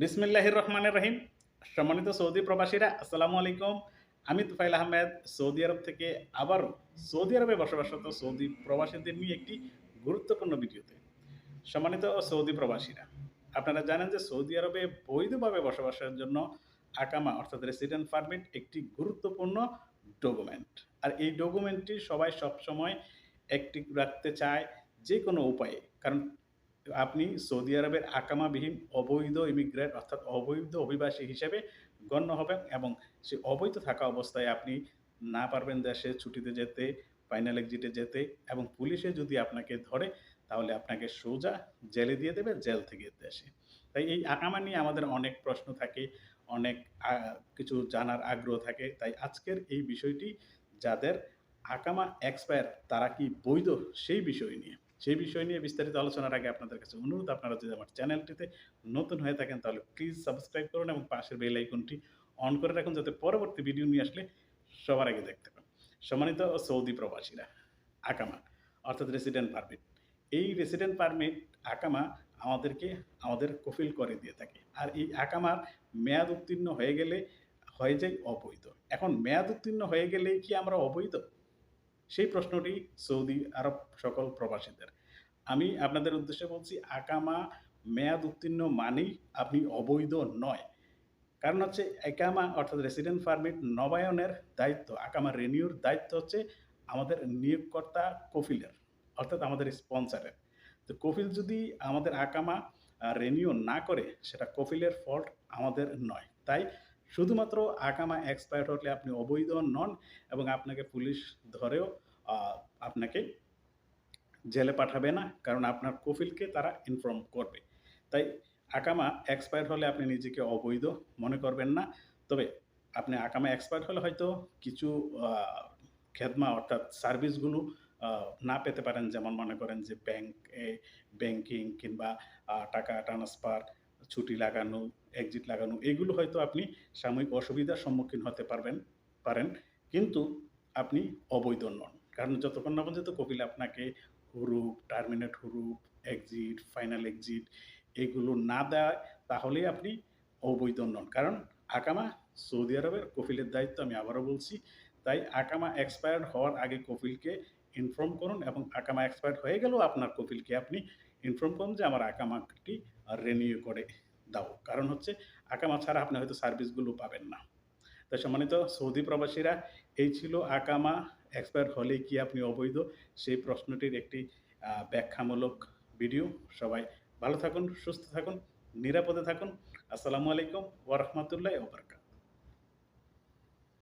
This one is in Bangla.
বিসমিল্লাহির রহমানের রহিম সম্মানিত সৌদি প্রবাসীরা, আসসালামু আলাইকুম। আমি তুফাইল আহমেদ, সৌদি আরব থেকে আবারও সৌদি আরবে বসবাসরত সৌদি প্রবাসীদের নিয়ে একটি গুরুত্বপূর্ণ ভিডিওতে। সম্মানিত সৌদি প্রবাসীরা, আপনারা জানেন যে সৌদি আরবে বৈধভাবে বসবাসের জন্য আকামা, অর্থাৎ রেসিডেন্ট পারমিট একটি গুরুত্বপূর্ণ ডকুমেন্ট আর এই ডকুমেন্টটি সবাই সবসময় অ্যাক্টিভ রাখতে চায় যে কোনো উপায়ে। কারণ আপনি সৌদি আরবের আকামাবিহীন অবৈধ ইমিগ্রেট অর্থাৎ অবৈধ অভিবাসী হিসেবে গণ্য হবেন এবং সে অবৈধ থাকা অবস্থায় আপনি না পারবেন দেশে ছুটিতে যেতে ফাইনাল এক্সিটে যেতে এবং পুলিশে যদি আপনাকে ধরে, তাহলে আপনাকে সোজা জেলে দিয়ে দেবে জেল থেকে দেশে। তাই এই আকামা নিয়ে আমাদের অনেক প্রশ্ন থাকে, অনেক কিছু জানার আগ্রহ থাকে। তাই আজকের এই বিষয়টি, যাদের আকামা এক্সপায়ার তারা কি বৈধ সেই বিষয় নিয়ে সেই বিষয় নিয়ে বিস্তারিত আলোচনার আগে আপনাদের কাছে অনুরোধ, আপনারা যদি আমার চ্যানেলটিতে নতুন হয়ে থাকেন তাহলে প্লিজ সাবস্ক্রাইব করুন এবং পাশের বেল আইকনটি অন করে রাখুন যাতে পরবর্তী ভিডিও নিয়ে আসলে সবার আগে দেখতে পান। সম্মানিত সৌদি প্রবাসীরা, আকামা, অর্থাৎ রেসিডেন্ট পারমিট এই রেসিডেন্ট পারমিট আকামা আমাদেরকে, আমাদের কফিল করে দিয়ে থাকে। আর এই আকামার মেয়াদ উত্তীর্ণ হয়ে গেলে, হয়ে যায় অবৈধ। এখন মেয়াদ উত্তীর্ণ হয়ে গেলেই কি আমরা অবৈধ? সেই প্রশ্নটি সৌদি আরব সকল প্রবাসীদের। আমি আপনাদের উদ্দেশ্যে বলছি, আকামা মেয়াদ উত্তীর্ণ মানেই আপনি অবৈধ নয়। কারণ হচ্ছে একামা অর্থাৎ রেসিডেন্ট পারমিট নবায়নের দায়িত্ব, আকামা রেনিউর দায়িত্ব হচ্ছে আমাদের নিয়োগকর্তা কফিলের, অর্থাৎ আমাদের স্পন্সারের। তো কফিল যদি আমাদের আকামা রেনিউ না করে, সেটা কফিলের ফল্ট আমাদের নয়। তাই শুধুমাত্র আকামা এক্সপায়ার হলে আপনি অবৈধ নন এবং আপনাকে পুলিশ ধরেও আপনাকে জেলে পাঠাবে না, কারণ আপনার কফিলকে তারা ইনফর্ম করবে। তাই আকামা এক্সপায়ার হলে আপনি নিজেকে অবৈধ মনে করবেন না। তবে আপনি আকামা এক্সপায়ার হলে হয়তো কিছু খেদমা অর্থাৎ সার্ভিসগুলো না পেতে পারেন। যেমন মনে করেন যে ব্যাংক ব্যাংকিং কিংবা টাকা ট্রান্সফার ছুটি লাগানো এক্সিট লাগানো, এগুলো হয়তো আপনি সাময়িক অসুবিধার সম্মুখীন হতে পারবেন, পারেন, কিন্তু আপনি অবৈধ নন। কারণ যতক্ষণ না পর্যন্ত কপিল আপনাকে হুরুপ টার্মিনেট হুরুপ এক্সিট ফাইনাল এক্সিট এগুলো না দেয়, তাহলেই আপনি অবৈধ নন। কারণ আকামা সৌদি আরবের কফিলের দায়িত্ব আমি আবারও বলছি, তাই আকামা এক্সপায়ার্ড হওয়ার আগে কফিলকে ইনফর্ম করুন এবং আকামা এক্সপায়ার হয়ে গেলেও আপনার কফিলকে আপনি ইনফর্ম করুন যে আমার আকামাটি রিনিউ করে দাও। কারণ হচ্ছে আকামা ছাড়া আপনি হয়তো সার্ভিসগুলো পাবেন না। তাই সম্মানিত সৌদি প্রবাসীরা, এই ছিল আকামা এক্সপায়ার হলে কি আপনি অবৈধ? সেই প্রশ্নটির একটি ব্যাখ্যামূলক ভিডিও সবাই ভালো থাকুন, সুস্থ থাকুন, নিরাপদে থাকুন। আসসালামু আলাইকুম ওরহমতুল্লাহ ওবরকাত